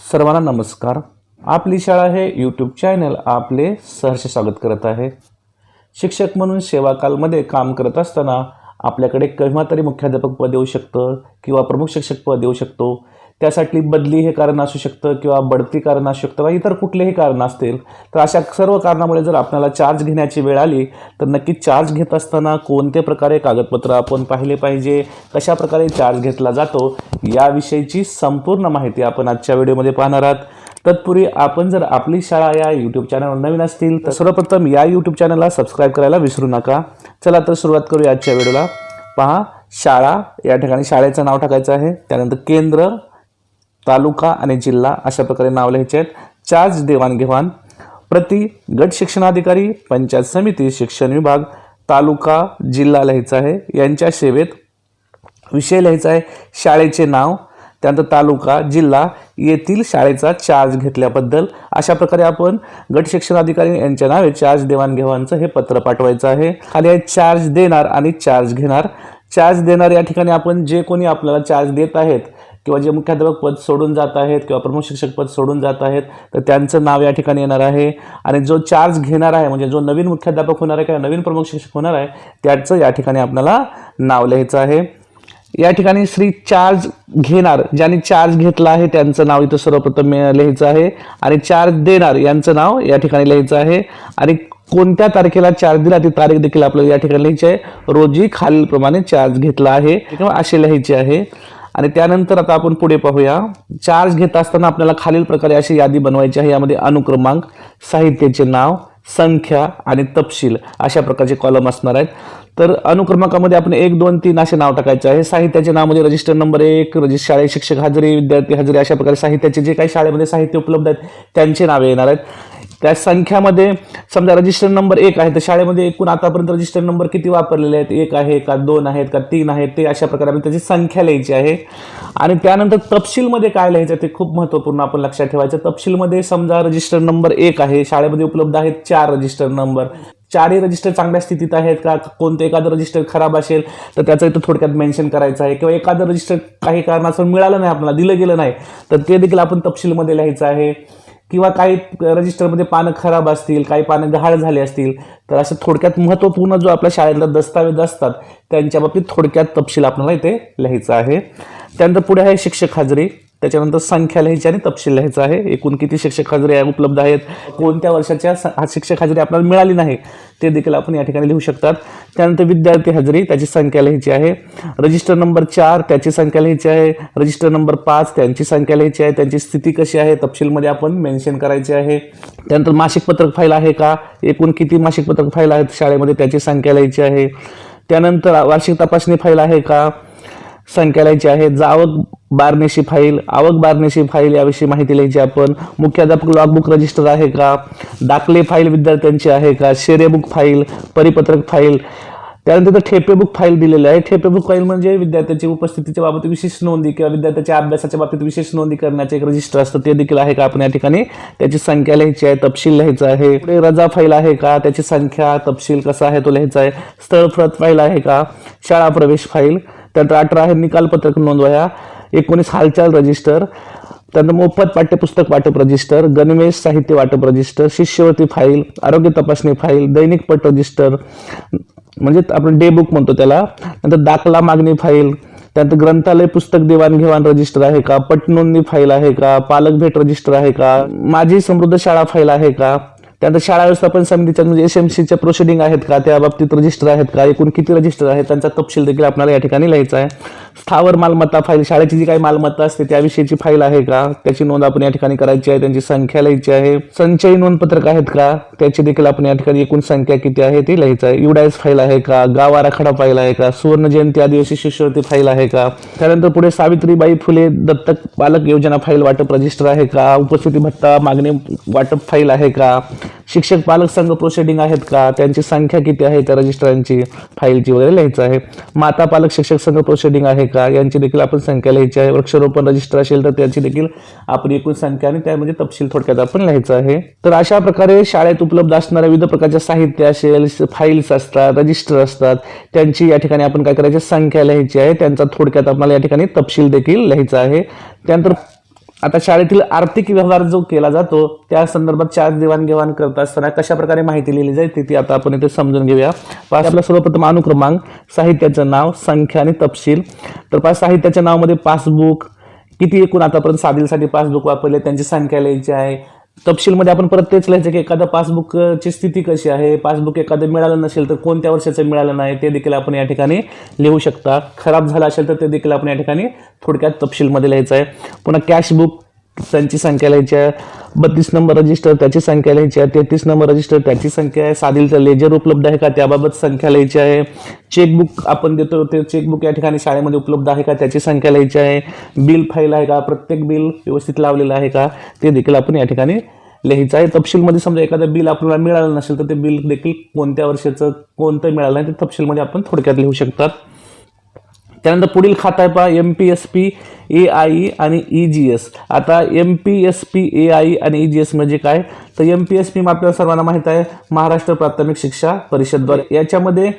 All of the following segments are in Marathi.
सर्वांना नमस्कार. आपली शाळा हे यूट्यूब चॅनल आपले सहर्ष स्वागत करत आहे. शिक्षक म्हणून सेवाकालमध्ये काम करत असताना आपल्याकडे केव्हा तरी मुख्याध्यापक पद येऊ शकतं किंवा प्रमुख शिक्षक पद येऊ शकतो त्यासाठी बदली हे कारण असू शकतं किंवा बढती कारण असू शकतं किंवा इतर कुठलेही कारण असतील तर अशा सर्व कारणामुळे जर आपल्याला चार्ज घेण्याची वेळ आली तर नक्की चार्ज घेत असताना कोणत्या प्रकारे कागदपत्र आपण पाहिले पाहिजे कशा प्रकारे चार्ज घेतला जातो याविषयीची संपूर्ण माहिती आपण आजच्या व्हिडिओमध्ये पाहणार आहात. तत्पूर्वी आपण जर आपली शाळा या यूट्यूब चॅनलवर नवीन असतील तर सर्वप्रथम या यूट्यूब चॅनलला सबस्क्राईब करायला विसरू नका. चला तर सुरुवात करूया आजच्या व्हिडिओला. पहा शाळा या ठिकाणी शाळेचं नाव टाकायचं आहे. त्यानंतर केंद्र तालुका आणि जिल्हा अशा प्रकारे नाव लिहायचे आहेत. चार्ज देवाणघेवाण प्रति गट शिक्षणाधिकारी पंचायत समिती शिक्षण विभाग तालुका जिल्हा लिहायचा आहे. यांच्या सेवेत विषय लिहायचा आहे. शाळेचे नाव त्यानंतर तालुका जिल्हा येथील शाळेचा चार्ज घेतल्याबद्दल अशा प्रकारे आपण गट शिक्षणाधिकारी यांच्या नावे चार्ज देवाणघेवाणचं हे पत्र पाठवायचं आहे. खाली आहे चार्ज देणार आणि चार्ज घेणार. चार्ज देणार या ठिकाणी आपण जे कोणी आपल्याला चार्ज देत आहेत किंवा जे मुख्याध्यापक पद सोडून जात आहेत किंवा प्रमुख शिक्षक पद सोडून जात आहेत तर त्यांचं नाव या ठिकाणी येणार आहे. आणि जो चार्ज घेणार आहे म्हणजे जो नवीन मुख्याध्यापक होणार आहे किंवा नवीन प्रमुख शिक्षक होणार आहे त्याचं या ठिकाणी आपल्याला नाव लिहायचं आहे. या ठिकाणी श्री चार्ज घेणार ज्यांनी चार्ज घेतला आहे त्यांचं नाव इथं सर्वप्रथम लिहायचं आहे. आणि चार्ज देणार यांचं नाव या ठिकाणी लिहायचं आहे. आणि कोणत्या तारखेला चार्ज दिला ती तारीख देखील आपल्याला या ठिकाणी लिहायची आहे. रोजी खालीलप्रमाणे चार्ज घेतला आहे. किंवा असे लिहायचे आहे. आणि त्यानंतर आता आपण पुढे पाहूया. चार्ज घेत असताना आपल्याला खालील प्रकारे अशी यादी बनवायची आहे. यामध्ये अनुक्रमांक साहित्याचे नाव संख्या आणि तपशील अशा प्रकारचे कॉलम असणार आहेत. तर अनुक्रमांकामध्ये आपण एक दोन तीन असे नाव टाकायचे आहे. साहित्याचे नाव म्हणजे रजिस्टर नंबर एक रजिस्टर शाळेत शिक्षक हजेरी विद्यार्थी हजेरी अशा प्रकारे साहित्याचे जे काही शाळेमध्ये साहित्य उपलब्ध आहेत त्यांचे नावे येणार आहेत. त्या संख्यामध्ये समजा रजिस्टर नंबर एक आहे तर शाळेमध्ये एकूण आतापर्यंत रजिस्टर नंबर किती वापरलेले आहेत? एक आहे का दोन आहेत का तीन आहेत? ते अशा प्रकारे आपण त्याची संख्या लिहायची आहे. आणि त्यानंतर तपशीलमध्ये काय लिहायचं ते खूप महत्त्वपूर्ण आपण लक्षात ठेवायचं. तपशीलमध्ये समजा रजिस्टर नंबर एक आहे शाळेमध्ये उपलब्ध आहेत चार रजिस्टर नंबर चारही रजिस्टर चांगल्या स्थितीत आहेत का? कोणतं एखादं रजिस्टर खराब असेल तर त्याचं इथं थोडक्यात मेन्शन करायचं आहे. किंवा एखादं रजिस्टर काही कारणास्तव मिळालं नाही आपल्याला दिलं गेलं नाही तर ते देखील आपण तपशीलमध्ये लिहायचं आहे. किंवा काही रजिस्टरमध्ये पानं खराब असतील काही पानं गहाळ झाले असतील तर असं थोडक्यात महत्त्वपूर्ण जो आपल्या शाळेतला दस्तावेज असतात त्यांच्या बाबतीत थोडक्यात तपशील आपल्याला इथे लिहायचं आहे. त्यानंतर पुढे आहे शिक्षक हाजरी. त्याच्यानंतर संख्या लिहायची आणि तपशील लिहायचा आहे. एकूण किती शिक्षक हजेरी उपलब्ध आहेत कोणत्या वर्षाच्या हा शिक्षक हजेरी आपल्याला मिळाली नाही ते देखील आपण या ठिकाणी लिहू शकतात. त्यानंतर विद्यार्थी हजेरी त्याची संख्या लिहायची आहे. रजिस्टर नंबर चार त्याची संख्या लिहायची आहे. रजिस्टर नंबर पाच त्यांची संख्या लिहायची आहे. त्यांची स्थिती कशी आहे तपशीलमध्ये आपण मेन्शन करायची आहे. त्यानंतर मासिक पत्रक फाईल आहे का? एकूण किती मासिक पत्रक फाईल आहेत शाळेमध्ये त्याची संख्या लिहायची आहे. त्यानंतर वार्षिक तपासणी फाईल आहे का? संख्या लिहायची आहे जावक बारनेशी फाईल आवक बारनेशी फाईल याविषयी माहिती लिहायची आपण. मुख्याध्यापक लॉगबुक रजिस्टर आहे का? दाखले फाईल विद्यार्थ्यांची आहे का? शेरेबुक फाईल परिपत्रक फाईल त्यानंतर तर ठेपेबुक फाईल दिलेली आहे. ठेपेबुक फाईल म्हणजे विद्यार्थ्याची उपस्थितीच्या बाबत विशेष नोंदी किंवा विद्यार्थ्याच्या अभ्यासाच्या बाबतीत विशेष नोंदी करण्याचे एक रजिस्टर असतं. ते देखील आहे का? आपण या ठिकाणी त्याची संख्या लिहायची आहे. तपशील लिहायचं आहे. पुढे रजा फाईल आहे का? त्याची संख्या तपशील कसा आहे तो लिहायचा आहे. स्थळ फ्रत फाईल आहे का? शाळा प्रवेश फाईल त्यानंतर अठरा आहे निकालपत्रक नोंदवया. एकोणीस हालचाल रजिस्टर त्यानंतर मोफत पाठ्यपुस्तक वाटप रजिस्टर गणवेश साहित्य वाटप रजिस्टर शिष्यवृत्ती फाईल आरोग्य तपासणी फाईल दैनिक पट रजिस्टर म्हणजे आपण डे बुक म्हणतो त्याला. नंतर दाखला मागणी फाईल त्यानंतर ग्रंथालय पुस्तक देवाणघेवाण रजिस्टर आहे का? पटनोंदणी फाईल आहे का? पालक भेट रजिस्टर आहे का? माझी समृद्ध शाळा फाईल आहे का? त्यानंतर शाळा व्यवस्थापन समितीच्या म्हणजे एस एम सीच्या प्रोसिडिंग आहेत का? त्या बाबतीत रजिस्टर आहेत का? एकूण किती रजिस्टर आहेत? त्यांचा तपशील देखील आपल्याला या ठिकाणी लिहायचा आहे. स्थावर मालमत्ता फाईल शाळेची जी काही मालमत्ता असते त्याविषयीची फाईल आहे का? त्याची नोंद आपण या ठिकाणी करायची आहे. त्यांची संख्या लिहायची आहे. संचयी नोंदपत्रक आहेत का? त्याची देखील आपण या ठिकाणी एकूण संख्या किती आहे ती लिहायचं आहे. युडायस फाईल आहे का? गाव आराखडा फाईल आहे का? सुवर्ण जयंती आदिवासी शिष्यवृत्ती फाईल आहे का? त्यानंतर पुढे सावित्रीबाई फुले दत्तक बालक योजना फाईल वाटप रजिस्टर आहे का? उपस्थिती भत्ता मागणी वाटप फाईल आहे का? शिक्षक पालक संघ प्रोसिडिंग आहेत का? त्यांची संख्या किती आहे? त्या रजिस्टरांची फाईलची वगैरे लिहायचं आहे. माता पालक शिक्षक संघ प्रोसिडिंग आहे का? यांची देखील आपण संख्या लिहायची आहे. वृक्षारोपण रजिस्टर असेल तर त्याची देखील आपण एकूण संख्या आणि त्यामध्ये तपशील थोडक्यात आपण लिहायचं आहे. तर अशा प्रकारे शाळेत उपलब्ध असणाऱ्या विविध प्रकारच्या साहित्य असेल फाईल्स असतात रजिस्टर असतात त्यांची या ठिकाणी आपण काय करायची? संख्या लिहायची आहे. त्यांचा थोडक्यात आपल्याला या ठिकाणी तपशील देखील लिहायचा आहे. त्यानंतर आता शाळेतील आर्थिक व्यवहार जो केला जातो त्या संदर्भात चार्ज देवाणघेवाण करत असताना कशा प्रकारे माहिती लिहिली जाते ती आता आपण इथे समजून घेऊया. पाच आपला सर्वप्रथम अनुक्रमांक साहित्याचं नाव संख्या आणि तपशील. तर पाच साहित्याच्या नावामध्ये पासबुक किती एकूण आतापर्यंत साधीलसाठी पासबुक वापरले त्यांची संख्या लिहायची आहे तपशीलमध्ये आपण परत तेच लिहायचं की एखाद्या पासबुकची स्थिती कशी आहे पासबुक एखादं मिळालं नसेल तर कोणत्या वर्षाचं मिळालं नाही ते देखील आपण या ठिकाणी लिहू शकता. खराब झालं असेल तर ते देखील आपण या ठिकाणी थोडक्यात तपशीलमध्ये लिहायचं आहे. पुन्हा कॅशबुक त्यांची संख्या लिहायची आहे. बत्तीस नंबर रजिस्टर त्याची संख्या लिहायची आहे. तेहतीस नंबर रजिस्टर त्याची संख्या आहे. साधीलचं लेजर उपलब्ध आहे का? त्याबाबत संख्या लिहायची आहे. चेकबुक आपण देतो ते चेकबुक या ठिकाणी शाळेमध्ये उपलब्ध आहे का? त्याची संख्या लिहायची आहे. बिल फाईल आहे का? प्रत्येक बिल व्यवस्थित लावलेलं आहे का? ते देखील आपण या ठिकाणी लिहायचं आहे. तपशीलमध्ये समजा एखादं बिल आपल्याला मिळालं नसेल तर ते बिल देखील कोणत्या वर्षाचं कोणतं मिळालं नाही ते तपशीलमध्ये आपण थोडक्यात लिहू शकतात. त्यानंतर पुढील खाता आहे पहा. M P S P A I आणि ई जी एस आता M P S P A I आणि ई जी एस म्हणजे काय? तर एम पी एस पी आपल्याला सर्वांना माहीत आहे महाराष्ट्र प्राथमिक शिक्षा परिषदद्वारे. याच्यामध्ये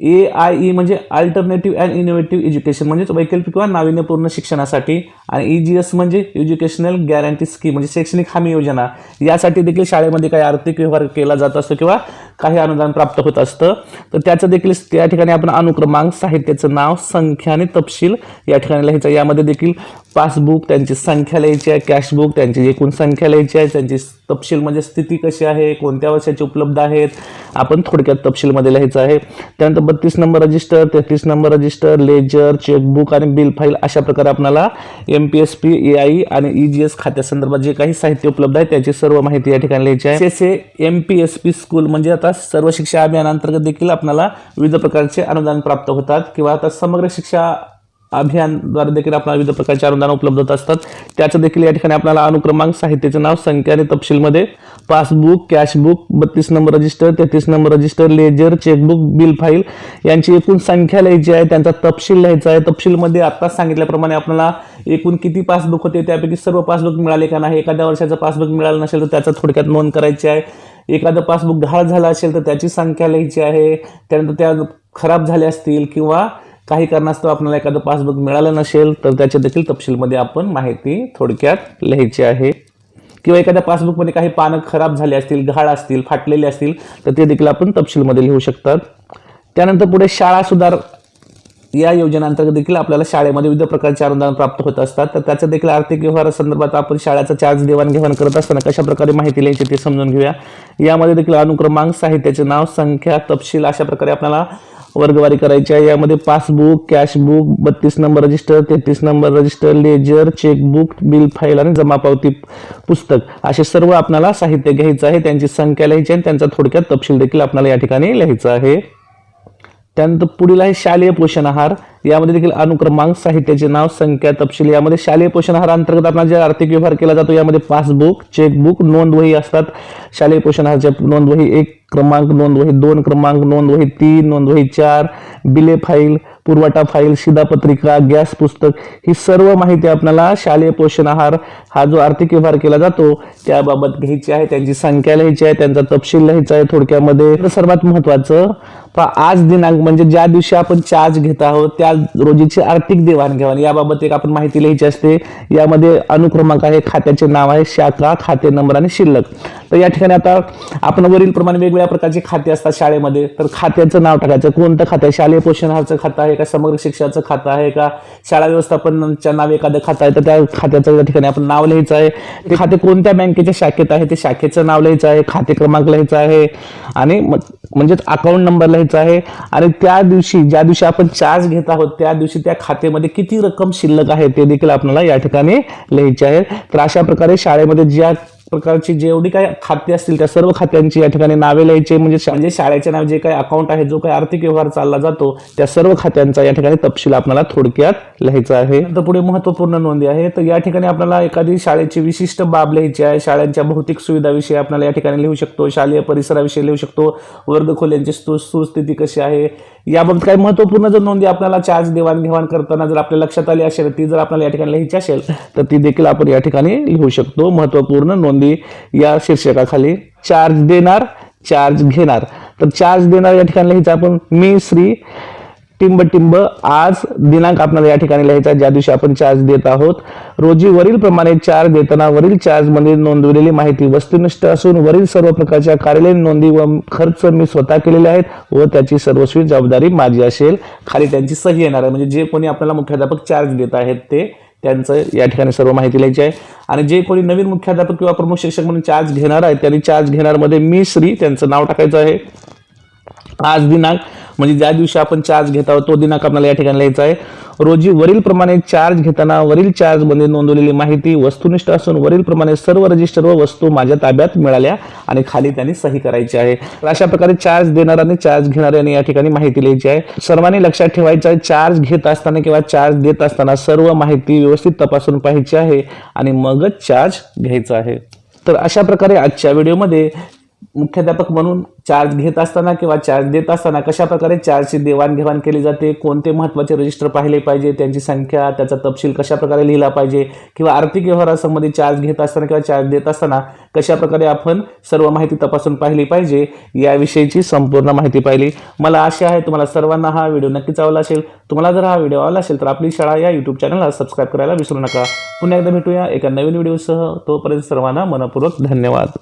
ए आय ई म्हणजे अल्टरनेटिव्ह अँड इनोव्हेटिव्ह एज्युकेशन म्हणजेच वैकल्पिक किंवा नाविन्यपूर्ण शिक्षणासाठी आणि ई जी एस म्हणजे एज्युकेशनल गॅरंटी स्कीम म्हणजे शैक्षणिक हमी योजना. यासाठी देखील शाळेमध्ये काही आर्थिक व्यवहार केला जात असतो किंवा काही अनुदान प्राप्त होत असतं. तर त्याचं देखील त्या ठिकाणी आपण अनुक्रमांक साहित्याचं नाव संख्या आणि तपशील या ठिकाणी लिहायचं. यामध्ये देखील पासबुक त्यांची संख्या लिहायची आहे कॅशबुक त्यांची एकूण संख्या लिहायची आहे त्यांची तपशील म्हणजे स्थिती कशी आहे कोणत्या वर्षाची उपलब्ध आहेत आपण थोडक्यात तपशीलमध्ये लिहायचं आहे. त्यानंतर बत्तीस नंबर रजिस्टर तेहतीस नंबर रजिस्टर लेजर चेकबुक आणि बिल फाईल अशा प्रकारे आपल्याला M P S P A I आणि ई जी एस खात्यासंदर्भात जे काही साहित्य उपलब्ध आहे त्याची सर्व माहिती या ठिकाणी लिहायची आहे. तसे M P S P school म्हणजे आता सर्व शिक्षा अभियानांतर्गत देखील आपल्याला विविध प्रकारचे अनुदान प्राप्त होतात किंवा आता समग्र शिक्षा अभियानद्वारे देखील आपल्याला विविध प्रकारचे अनुदान उपलब्ध होत असतात. त्याचं देखील या ठिकाणी आपल्याला अनुक्रमांक साहित्याचं नाव संख्या आणि तपशीलमध्ये पासबुक कॅशबुक बत्तीस नंबर रजिस्टर तेहतीस number register ledger chequebook bill file यांची एकूण संख्या लिहायची आहे. त्यांचा तपशील लिहायचा आहे. तपशीलमध्ये आत्ताच सांगितल्याप्रमाणे आपल्याला एकूण किती पासबुक होते त्यापैकी सर्व पासबुक मिळाले का नाही एखाद्या वर्षाचं पासबुक मिळालं नसेल तर त्याचा थोडक्यात नोंद करायची आहे. एखादं पासबुक गहाळ झालं असेल तर त्याची संख्या लिहायची आहे. त्यानंतर त्या खराब झाल्या असतील किंवा काही कारणास्तव आपल्याला एखादं पासबुक मिळालं नसेल तर त्याच्या देखील तपशीलमध्ये आपण माहिती थोडक्यात लिहायची आहे. किंवा एखाद्या पासबुकमध्ये काही पानं खराब झाले असतील घाळ असतील फाटलेले असतील तर ते देखील आपण तपशीलमध्ये लिहू शकतात. त्यानंतर पुढे शाळा सुधार या योजनांतर्गत देखील आपल्याला शाळेमध्ये विविध प्रकारचे अनुदान प्राप्त होत असतात. तर त्याचं देखील आर्थिक व्यवहारासंदर्भात आपण शाळेचा चार्ज देवाणघेवाण करत असताना कशा प्रकारे माहिती लिहायची ते समजून घेऊया. यामध्ये देखील अनुक्रमांक साहित्याचे नाव संख्या तपशील अशा प्रकारे आपल्याला वर्गवारी करायची आहे. यामध्ये पासबुक कॅशबुक बत्तीस नंबर रजिस्टर तेहतीस number register ledger chequebook bill file आणि जमा पावती पुस्तक असे सर्व आपल्याला साहित्य घ्यायचं आहे. त्यांची संख्या लिहायची आहे त्यांचा थोडक्यात तपशील देखील आपल्याला या ठिकाणी लिहायचा आहे. त्यानंतर पुढील आहे शालेय पोषण आहार. यामध्ये देखील अनुक्रमांक साहित्याचे नाव संख्या तपशील यामध्ये शालेय पोषण आहार अंतर्गत आपला जे आर्थिक व्यवहार केला जातो यामध्ये पासबुक चेकबुक नोंदवही असतात. शालेय पोषण आहारच्या नोंदवही एक क्रमांक नोंदवही दोन क्रमांक नोंदवही तीन नोंदवही चार बिले फाईल पुरवठा फाईल शिधापत्रिका गॅस पुस्तक ही सर्व माहिती आपल्याला शालेय पोषण आहार हा जो आर्थिक व्यवहार केला जातो त्याबाबत घ्यायची आहे त्यांची संख्या लिहायची आहे त्यांचा तपशील लिहायचा आहे थोडक्यामध्ये. सर्वात महत्वाचं आज दिनांक म्हणजे ज्या दिवशी आपण चार्ज घेत आहोत त्या रोजीची आर्थिक देवाणघेवाण. याबाबत एक आपण माहिती लिहायची असते. यामध्ये अनुक्रमांक आहे खात्याचे नाव आहे शाखा खाते नंबर आणि शिल्लक. तर या ठिकाणी आता आपण वरील प्रमाणे वेगवेगळ्या प्रकारचे खाते असतात शाळेमध्ये. तर खात्याचं नाव टाकायचं. कोणतं खातं आहे? शालेय पोषणाचं खातं आहे का? समग्र शिक्षणाचं खातं आहे का? शाळा व्यवस्थापनाच्या नाव एखादं खातं आहे तर त्या खात्याचं या ठिकाणी आपण नाव लिहायचं आहे. ते खाते कोणत्या बँकेच्या शाखेत आहे? ते शाखेचं नाव लिहायचं आहे खाते क्रमांक लिहायचा आहे आणि म्हणजेच अकाउंट नंबर लिहायचा आहे. आणि त्या दिवशी ज्या दिवशी आपण चार्ज घेत आहोत त्या दिवशी त्या खात्यामध्ये किती रक्कम शिल्लक आहे ते देखील आपल्याला या ठिकाणी लिहायचे आहे. तर अशा प्रकारे शाळेमध्ये ज्या प्रकारची जेवढी काही खाते असतील त्या सर्व खात्यांची या ठिकाणी नावे लिहायचे म्हणजे म्हणजे शाळेचे नाव जे काही अकाउंट आहे जो काही आर्थिक व्यवहार चालला जातो त्या सर्व खात्यांचा या ठिकाणी तपशील आपल्याला थोडक्यात लिहायचा आहे. तर पुढे महत्त्वपूर्ण नोंदी आहे तर या ठिकाणी आपल्याला एखादी शाळेची विशिष्ट बाब लिहायची आहे. शाळांच्या भौतिक सुविधाविषयी आपल्याला या ठिकाणी लिहू शकतो शालेय परिसराविषयी लिहू शकतो वर्गखोल्यांची सुस्थिती कशी आहे याबाबत काही महत्त्वपूर्ण जर नोंदी आपल्याला चार्ज देवाणघेवाण करताना जर आपल्या लक्षात आली असेल ती जर आपल्याला या ठिकाणी लिहायची असेल तर ती देखील आपण या ठिकाणी लिहू शकतो. महत्त्वपूर्ण नोंदी या शीर्षकाखाली चार्ज देणार चार्ज घेणार. तर चार्ज देणार या ठिकाणी लिहायचं आपण मी श्री टिंब टिंब आज दिनांक आपल्याला या ठिकाणी लिहायचा ज्या दिवशी आपण चार्ज देत आहोत रोजी वरील प्रमाणे चार्ज देताना वरील चार्जमध्ये नोंदवलेली माहिती वस्तुनिष्ठ असून वरील सर्व प्रकारच्या कार्यालयीन नोंदी व खर्च मी स्वतः केलेले आहेत व त्याची सर्वस्वी जबाबदारी माझी असेल. खाली त्यांची सही येणार आहे. म्हणजे जे कोणी आपल्याला मुख्याध्यापक चार्ज देत आहेत ते त्यांचं या ठिकाणी सर्व माहिती लिहायची आहे. आणि जे कोणी नवीन मुख्याध्यापक किंवा प्रमुख शिक्षक म्हणून चार्ज घेणार आहेत त्यांनी चार्ज घेणारमध्ये मी श्री त्यांचं नाव टाकायचं आहे. आज दिनांक म्हणजे ज्या दिवशी आपण चार्ज घेत आहोत तो दिनांक आपल्याला या ठिकाणी लिहायचा आहे. रोजी वरील प्रमाणे चार्ज घेताना वरील चार्जमध्ये नोंदवलेली माहिती वस्तुनिष्ठ असून वरील प्रमाणे सर्व रजिस्टर व वस्तू माझ्या ताब्यात मिळाल्या आणि खाली त्यांनी सही करायची आहे. तर अशा प्रकारे चार्ज देणाऱ्याने चार्ज घेणाऱ्याने या ठिकाणी माहिती लिहायची आहे. सर्वांनी लक्षात ठेवायचं आहे चार्ज घेत असताना किंवा चार्ज देत असताना सर्व माहिती व्यवस्थित तपासून पाहायची आहे आणि मगच चार्ज घ्यायचा आहे. तर अशा प्रकारे आजच्या व्हिडिओमध्ये मुख्याध्यापक म्हणून चार्ज घेत असताना किंवा चार्ज देत असताना कशा प्रकारे चार्जची देवाणघेवाण केली जाते? कोणते महत्त्वाचे रजिस्टर पाहिले पाहिजे? त्यांची संख्या त्याचा तपशील कशा प्रकारे लिहिला पाहिजे? किंवा आर्थिक व्यवहारासंबंधी चार्ज घेत असताना किंवा चार्ज देत असताना कशा प्रकारे आपण सर्व माहिती तपासून पाहिली पाहिजे? याविषयीची संपूर्ण माहिती पाहिली. मला आशा आहे तुम्हाला सर्वांना हा व्हिडिओ नक्कीच आवडला असेल. तुम्हाला जर हा व्हिडिओ आवडला असेल तर आपली शाळा या यूट्यूब चॅनलला सबस्क्राईब करायला विसरू नका. पुन्हा एकदा भेटूया एका नवीन व्हिडिओसह तोपर्यंत सर्वांना मनपूर्वक धन्यवाद.